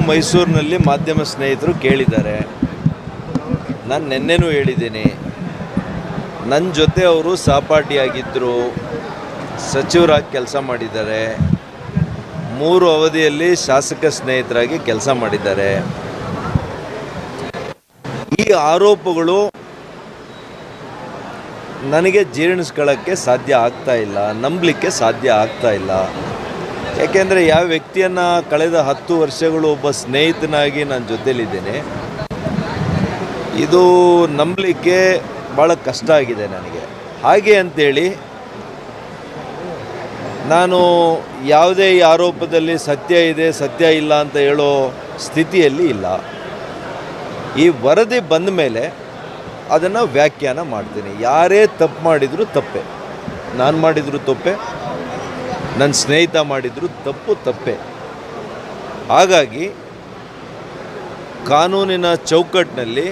ಮೈಸೂರಿನಲ್ಲಿ ಮಾಧ್ಯಮ ಸ್ನೇಹಿತರು ಕೇಳಿದ್ದಾರೆ. ನಾನು ನಿನ್ನೆನೂ ಹೇಳಿದ್ದೀನಿ. ನನ್ನ ಜೊತೆ ಅವರು ಸಹಪಾಠಿಯಾಗಿದ್ದರು ಸಚಿವರಾಗಿ ಕೆಲಸ ಮಾಡಿದ್ದಾರೆ. ಮೂರು ಅವಧಿಯಲ್ಲಿ ಶಾಸಕ ಸ್ನೇಹಿತರಾಗಿ ಕೆಲಸ ಮಾಡಿದ್ದಾರೆ. ಈ ಆರೋಪಗಳು ನನಗೆ ಜೀರ್ಣಿಸ್ಕೊಳ್ಳೋಕ್ಕೆ ಸಾಧ್ಯ ಆಗ್ತಾ ಇಲ್ಲ, ನಂಬಲಿಕ್ಕೆ ಸಾಧ್ಯ ಆಗ್ತಾ ಇಲ್ಲ. ಯಾಕೆಂದರೆ ಯಾವ ವ್ಯಕ್ತಿಯನ್ನು ಕಳೆದ ಹತ್ತು ವರ್ಷಗಳು ಒಬ್ಬ ಸ್ನೇಹಿತನಾಗಿ ನಾನು ಜೊತೆಲಿದ್ದೇನೆ ಇದು ನಂಬಲಿಕ್ಕೆ ಭಾಳ ಕಷ್ಟ ಆಗಿದೆ ನನಗೆ. ಹಾಗೆ ಅಂತೇಳಿ, ನಾನು ಯಾವುದೇ ಆರೋಪದಲ್ಲಿ ಸತ್ಯ ಇದೆ, ಸತ್ಯ ಇಲ್ಲ ಅಂತ ಹೇಳೋ ಸ್ಥಿತಿಯಲ್ಲಿ ಇಲ್ಲ. ಈ ವರದಿ ಬಂದ ಮೇಲೆ ಅದನ್ನು ವ್ಯಾಖ್ಯಾನ ಮಾಡ್ತೀನಿ. ಯಾರೇ ತಪ್ಪು ಮಾಡಿದರೂ ತಪ್ಪೆ. ನಾನು ಮಾಡಿದರೂ ತಪ್ಪೆ ನನ್ನ ಸ್ನೇಹಿತ ಮಾಡಿದ್ರು ತಪ್ಪು ತಪ್ಪೆ. ಹಾಗಾಗಿ ಕಾನೂನಿನ ಚೌಕಟ್ಟಿನಲ್ಲಿ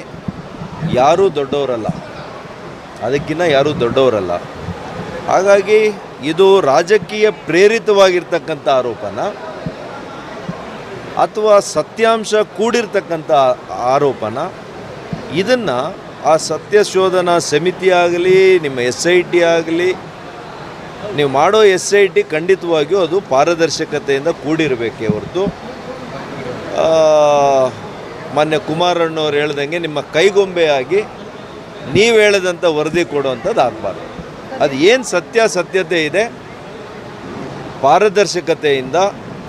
ಯಾರೂ ದೊಡ್ಡವರಲ್ಲ. ಅದಕ್ಕಿಂತ ಯಾರೂ ದೊಡ್ಡವರಲ್ಲ. ಹಾಗಾಗಿ ಇದು ರಾಜಕೀಯ ಪ್ರೇರಿತವಾಗಿರ್ತಕ್ಕಂಥ ಆರೋಪನ ಅಥವಾ ಸತ್ಯಾಂಶ ಕೂಡಿರ್ತಕ್ಕಂಥ ಆರೋಪನ. ಇದನ್ನು ಆ ಸತ್ಯ ಶೋಧನಾ ಸಮಿತಿ ಆಗಲಿ, ನಿಮ್ಮ ಎಸ್ ಐ ಟಿ ಆಗಲಿ ನೀವು ಮಾಡೋ ಎಸ್ ಐ ಟಿ ಖಂಡಿತವಾಗಿಯೂ ಅದು ಪಾರದರ್ಶಕತೆಯಿಂದ ಕೂಡಿರಬೇಕೇ ಹೊರತು. ಮಾನ್ಯ ಮೊನ್ನೆ ಕುಮಾರಣ್ಣವ್ರು ಹೇಳ್ದಂಗೆ ನಿಮ್ಮ ಕೈಗೊಂಬೆಯಾಗಿ ನೀವು ಹೇಳದಂಥ ವರದಿ ಕೊಡುವಂಥದ್ದು ಆಗಬಾರ್ದು. ಅದು ಏನು ಸತ್ಯಾಸತ್ಯತೆ ಇದೆ ಪಾರದರ್ಶಕತೆಯಿಂದ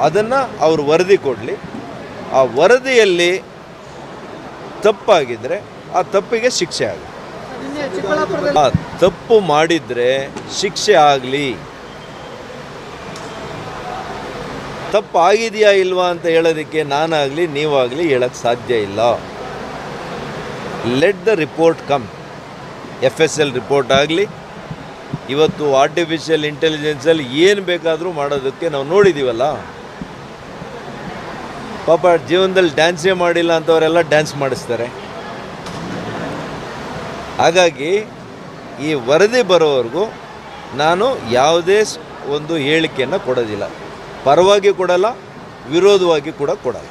ಅದನ್ನು ಅವರು ವರದಿ ಕೊಡಲಿ. ಆ ವರದಿಯಲ್ಲಿ ತಪ್ಪಾಗಿದ್ದರೆ ಆ ತಪ್ಪಿಗೆ ಶಿಕ್ಷೆ ಆಗಲಿ ನಿನ್ನೆ ಚಿಕ್ಕಬಳ್ಳಾಪುರದಲ್ಲಿ ಆ ತಪ್ಪು ಮಾಡಿದರೆ ಶಿಕ್ಷೆ ಆಗಲಿ. ತಪ್ಪು ಆಗಿದೆಯಾ ಇಲ್ವಾ ಅಂತ ಹೇಳೋದಕ್ಕೆ ನಾನಾಗಲಿ, ನೀವಾಗಲಿ ಹೇಳಕ್ಕೆ ಸಾಧ್ಯ ಇಲ್ಲ. Let the report come F S L report ಆಗಲಿ. ಇವತ್ತು ಆರ್ಟಿಫಿಷಿಯಲ್ ಇಂಟೆಲಿಜೆನ್ಸಲ್ಲಿ ಏನು ಬೇಕಾದರೂ ಮಾಡೋದಕ್ಕೆ ನಾವು ನೋಡಿದ್ದೀವಲ್ಲ ಪಾಪ ಜೀವನದಲ್ಲಿ ಡ್ಯಾನ್ಸೇ ಮಾಡಿಲ್ಲ ಅಂತವರೆಲ್ಲ ಡ್ಯಾನ್ಸ್ ಮಾಡಿಸ್ತಾರೆ. ಹಾಗಾಗಿ ಈ ವರದಿ ಬರೋವರೆಗೂ ನಾನು ಯಾವುದೇ ಒಂದು ಹೇಳಿಕೆಯನ್ನು ಕೊಡೋದಿಲ್ಲ. ಪರವಾಗಿ ಕೊಡಲ್ಲ ವಿರೋಧವಾಗಿ ಕೂಡ ಕೊಡಲ್ಲ.